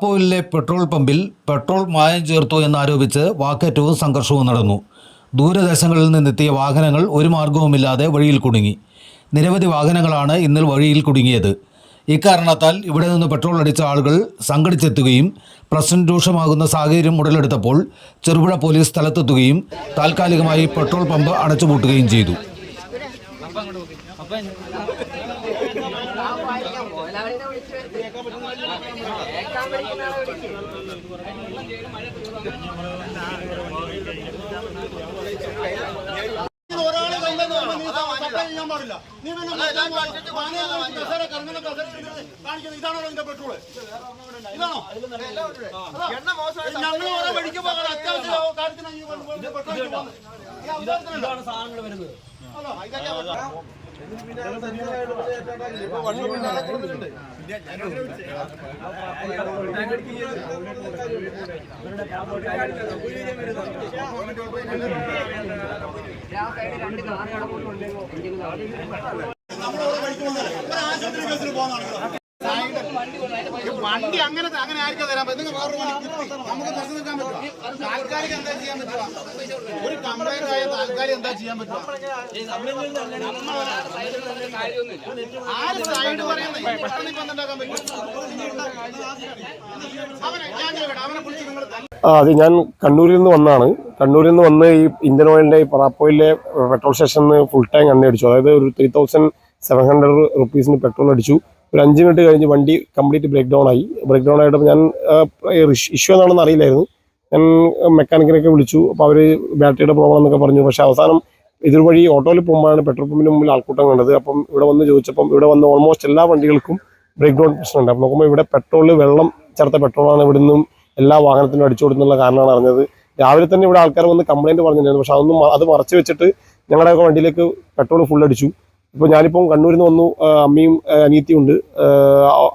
പ്രാപ്പോയിലെ petrol പമ്പിൽ petrol മായം ചേർത്തു എന്നാരോപിച്ച് വാക്കേറ്റവും സംഘർഷവും നടന്നു. ദൂരദേശങ്ങളിൽ നിന്നെത്തിയ വാഹനങ്ങൾ ഒരു മാർഗവുമില്ലാതെ വഴിയിൽ കുടുങ്ങി. നിരവധി വാഹനങ്ങളാണ് ഇന്നൽ വഴിയിൽ കുടുങ്ങിയത്. ഇക്കാരണത്താൽ ഇവിടെ നിന്ന് പെട്രോൾ അടിച്ച ആളുകൾ സംഘടിച്ചെത്തുകയും പ്രശ്നം രൂക്ഷമാകുന്ന സാഹചര്യം ഉടലെടുത്തപ്പോൾ ചെറുപുഴ പോലീസ് സ്ഥലത്തെത്തുകയും താൽക്കാലികമായി പെട്രോൾ പമ്പ് അടച്ചുപൂട്ടുകയും ചെയ്തു. ഒരാളെ പറഞ്ഞ് നീ സപ്ലൈ ചെയ്യാൻ പാടില്ല. നീ പിന്നെ കസേര കറങ്ങുന്ന കസേര കാണിക്കുന്നത് ഇതാണോ എന്റെ പെട്രോൾ ഇതാണോ ഞങ്ങൾ ഓരോ വഴിക്ക് പോകാൻ അത്യാവശ്യ കാര്യത്തിന് പെട്രോൾ പോകുന്നത്. ഈ അവസരത്തിലല്ല. അതാ, ഇതൊക്കെ പോകുന്നത് ഒരു ആശുപത്രി കേസിൽ പോകുന്നതാണ് വണ്ടി അങ്ങനെ അങ്ങനെ ആയിരിക്കും തരാൻ പറ്റും വേറൊരു വണ്ടി കിട്ടി. നമുക്ക് പ്രശ്നം നിൽക്കാൻ പറ്റുമോ താൽക്കാലിക എന്താ ചെയ്യാൻ പറ്റുക? ഒരു കംപ്ലൈന്റ് ആയ താൽക്കാലിക എന്താ ചെയ്യാൻ പറ്റുക? ആര് സൈഡ് ആ അത് ഞാൻ കണ്ണൂരിൽ നിന്ന് വന്നാണ്. കണ്ണൂരിൽ നിന്ന് വന്ന് ഈ ഇന്ത്യൻ ഓയിലിന്റെ ഈ പറാപ്പോയിലെ പെട്രോൾ സ്റ്റേഷനിൽ ഫുൾ ടാങ്ക് എണ്ണ അടിച്ചു. അതായത് ഒരു ത്രീ തൗസൻഡ് സെവൻ ഹൺഡ്രഡ് റുപ്പീസിന് പെട്രോൾ അടിച്ചു. ഒരു അഞ്ച് മിനിറ്റ് കഴിഞ്ഞ് വണ്ടി കംപ്ലീറ്റ് ബ്രേക്ക് ഡൗൺ ആയി. ബ്രേക്ക് ഡൗൺ ആയിട്ട് ഞാൻ ഇഷ്യൂ എന്നാണെന്ന് അറിയില്ലായിരുന്നു. ഞാൻ മെക്കാനിക്കിനൊക്കെ വിളിച്ചു. അപ്പോൾ അവർ ബാറ്ററിയുടെ പ്രോബ്ലം എന്നൊക്കെ പറഞ്ഞു. പക്ഷേ അവസാനം ഇതുവഴി ഓട്ടോയിൽ പോകുമ്പോഴാണ് പെട്രോൾ പമ്പിന് മുമ്പിൽ ആൾക്കൂട്ടം കണ്ടത്. അപ്പം ഇവിടെ വന്ന് ചോദിച്ചപ്പം ഇവിടെ വന്ന് ഓൾമോസ്റ്റ് എല്ലാ വണ്ടികൾക്കും ബ്രേക്ക് ഡൗൺ പ്രശ്നമുണ്ട്. അപ്പം നോക്കുമ്പോൾ ഇവിടെ പെട്രോളിൽ വെള്ളം ചേർത്ത പെട്രോളാണ് ഇവിടെ നിന്നും എല്ലാ വാഹനത്തിനും അടിച്ചു കൊടുത്തുള്ള കാരണമാണ് അറിഞ്ഞത്. രാവിലെ തന്നെ ഇവിടെ ആൾക്കാർ വന്ന് കംപ്ലൈന്റ് പറഞ്ഞിട്ടുണ്ടായിരുന്നു. പക്ഷെ അതൊന്നും അത് മറച്ചു വെച്ചിട്ട് ഞങ്ങളുടെ വണ്ടിയിലേക്ക് പെട്രോൾ ഫുൾ അടിച്ചു. ഇപ്പോൾ ഞാനിപ്പം കണ്ണൂരിൽ നിന്ന് വന്നു അമ്മയും അനിയത്തിയും ഉണ്ട്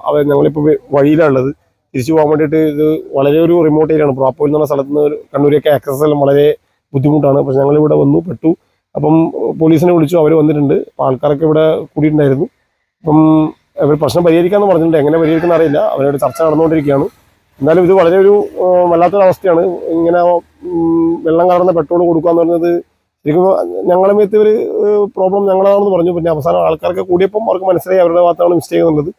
അവർ ഞങ്ങളിപ്പോൾ വഴിയിലാണുള്ളത്. തിരിച്ചു പോകാൻ വേണ്ടിയിട്ട് ഇത് വളരെ ഒരു റിമോട്ട് ഏരിയയാണ് പ്രാപ്പോയിൽ എന്ന് പറഞ്ഞ സ്ഥലത്ത് നിന്ന് കണ്ണൂരൊക്കെ ആക്സസ് എല്ലാം വളരെ ബുദ്ധിമുട്ടാണ്. പക്ഷെ ഞങ്ങളിവിടെ വന്നു പെട്ടു. അപ്പം പോലീസിനെ വിളിച്ചു അവർ വന്നിട്ടുണ്ട്. ആൾക്കാരൊക്കെ ഇവിടെ കൂടിയിട്ടുണ്ടായിരുന്നു. അപ്പം അവർ പ്രശ്നം പരിഹരിക്കാമെന്ന് പറഞ്ഞിട്ടുണ്ട്. എങ്ങനെ പരിഹരിക്കുന്ന അറിയില്ല. അവരോട് ചർച്ച നടന്നുകൊണ്ടിരിക്കുകയാണ്. എന്നാലും ഇത് വളരെ ഒരു വല്ലാത്തൊരവസ്ഥയാണ്. ഇങ്ങനെ വെള്ളം കലർന്ന പെട്രോൾ കൊടുക്കുക എന്ന് പറയുന്നത് ശരിക്കും ഞങ്ങളെ മേത്ത് ഒരു പ്രോബ്ലം ഞങ്ങളാണെന്ന് പറഞ്ഞു. പിന്നെ അവസാനം ആൾക്കാർക്ക് കൂടിയപ്പം അവർക്ക് മനസ്സിലായി അവരുടെ ഭാഗത്താണ് മിസ്റ്റേക്ക് എന്നുള്ളത്.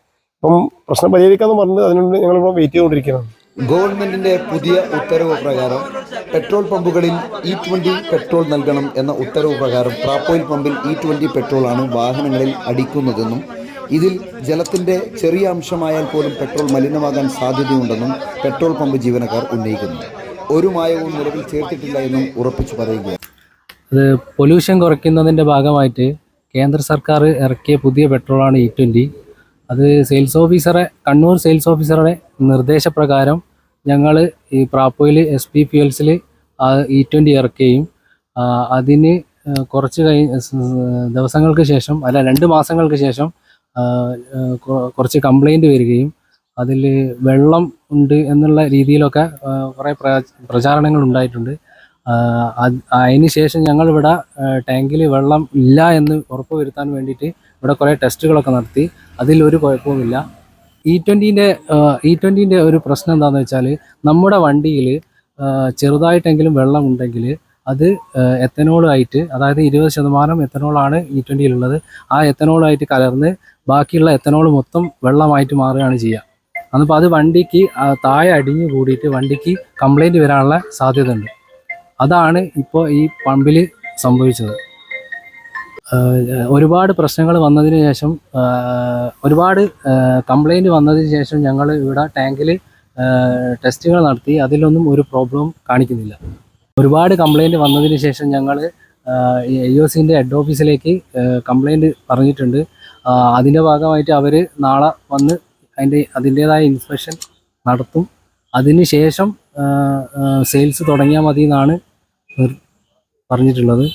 അപ്പം പ്രശ്നം പരിഹരിക്കാന്ന് പറഞ്ഞത് അതിനുവേണ്ടി ഞങ്ങളിപ്പോൾ വെയിറ്റ് ചെയ്തുകൊണ്ടിരിക്കുകയാണ്. ഗവൺമെന്റിന്റെ പുതിയ ഉത്തരവ് പ്രകാരം പെട്രോൾ പമ്പുകളിൽ ഇ ട്വന്റി പെട്രോൾ നൽകണം എന്ന ഉത്തരവ് പ്രകാരം പ്രാപ്പോയിൽ പമ്പിൽ ഇ ട്വന്റി പെട്രോളാണ് വാഹനങ്ങളിൽ അടിക്കുന്നതെന്നും ഇതിൽ ജലത്തിന്റെ ചെറിയ അംശമായാൽ പോലും പെട്രോൾ മലിനമാകാൻ സാധ്യതയുണ്ടെന്നും പെട്രോൾ പമ്പ് ജീവനക്കാർ ഉന്നയിക്കുന്നു. ഒരു മായവും നിലവിൽ ചേർത്തിട്ടില്ല എന്നും ഉറപ്പിച്ചു പറയുകയാണ്. അത് പൊല്യൂഷൻ കുറയ്ക്കുന്നതിന്റെ ഭാഗമായിട്ട് കേന്ദ്ര സർക്കാർ ഇറക്കിയ പുതിയ പെട്രോളാണ് ഇ ട്വന്റി അത് സെയിൽസ് ഓഫീസറെ കണ്ണൂർ സെയിൽസ് ഓഫീസറുടെ നിർദ്ദേശപ്രകാരം ഞങ്ങൾ ഈ പ്രാപ്പോയിൽ എസ് പി ഫ്യൂൽസിൽ ഇ ട്വന്റി ഇറക്കുകയും അതിന് കുറച്ച് കഴി ദിവസങ്ങൾക്ക് ശേഷം അല്ല രണ്ട് മാസങ്ങൾക്ക് ശേഷം കുറച്ച് കംപ്ലൈന്റ് വരികയും അതിൽ വെള്ളം ഉണ്ട് എന്നുള്ള രീതിയിലൊക്കെ കുറേ പ്രചാരണങ്ങൾ ഉണ്ടായിട്ടുണ്ട്. അതിന് ശേഷം ഞങ്ങളിവിടെ ടാങ്കിൽ വെള്ളം ഇല്ല എന്ന് ഉറപ്പ് വരുത്താൻ വേണ്ടിയിട്ട് ഇവിടെ കുറേ ടെസ്റ്റുകളൊക്കെ നടത്തി. അതിലൊരു കുഴപ്പവുമില്ല. ഇ ട്വന്റീന്റെ ഇ ട്വന്റീന്റെ ഒരു പ്രശ്നം എന്താണെന്ന് വെച്ചാൽ നമ്മുടെ വണ്ടിയിൽ ചെറുതായിട്ടെങ്കിലും വെള്ളം ഉണ്ടെങ്കിൽ അത് എത്തനോളായിട്ട് അതായത് ഇരുപത് ശതമാനം എത്തനോളാണ് ഇ ട്വന്റിയിലുള്ളത് ആ എത്തനോളായിട്ട് കലർന്ന് ബാക്കിയുള്ള എത്തനോൾ മൊത്തം വെള്ളമായിട്ട് മാറുകയാണ് ചെയ്യുക. അന്നിപ്പോൾ അത് വണ്ടിക്ക് താഴെ അടിഞ്ഞു കൂടിയിട്ട് വണ്ടിക്ക് കംപ്ലൈന്റ് വരാനുള്ള സാധ്യത ഉണ്ട് അതാണ് ഇപ്പോൾ ഈ പമ്പിൽ സംഭവിച്ചത്. ഒരുപാട് പ്രശ്നങ്ങൾ വന്നതിന് ശേഷം ഒരുപാട് കംപ്ലൈന്റ് വന്നതിന് ശേഷം ഞങ്ങൾ ഇവിടെ ടാങ്കിൽ ടെസ്റ്റുകൾ നടത്തി. അതിലൊന്നും ഒരു പ്രോബ്ലം കാണിക്കുന്നില്ല. ഒരുപാട് കംപ്ലൈന്റ് വന്നതിന് ശേഷം ഞങ്ങൾ ഐ ഒ സിന്റെ ഹെഡ് ഓഫീസിലേക്ക് കംപ്ലൈന്റ് പറഞ്ഞിട്ടുണ്ട്. അതിന്റെ ഭാഗമായിട്ട് അവർ നാളെ വന്ന് അതിന്റെ അതിന്റേതായ ഇൻസ്പെക്ഷൻ നടത്തും. അതിന് ശേഷം സെയിൽസ് തുടങ്ങിയാൽ മതി എന്നാണ് പറഞ്ഞിട്ടുള്ളത്.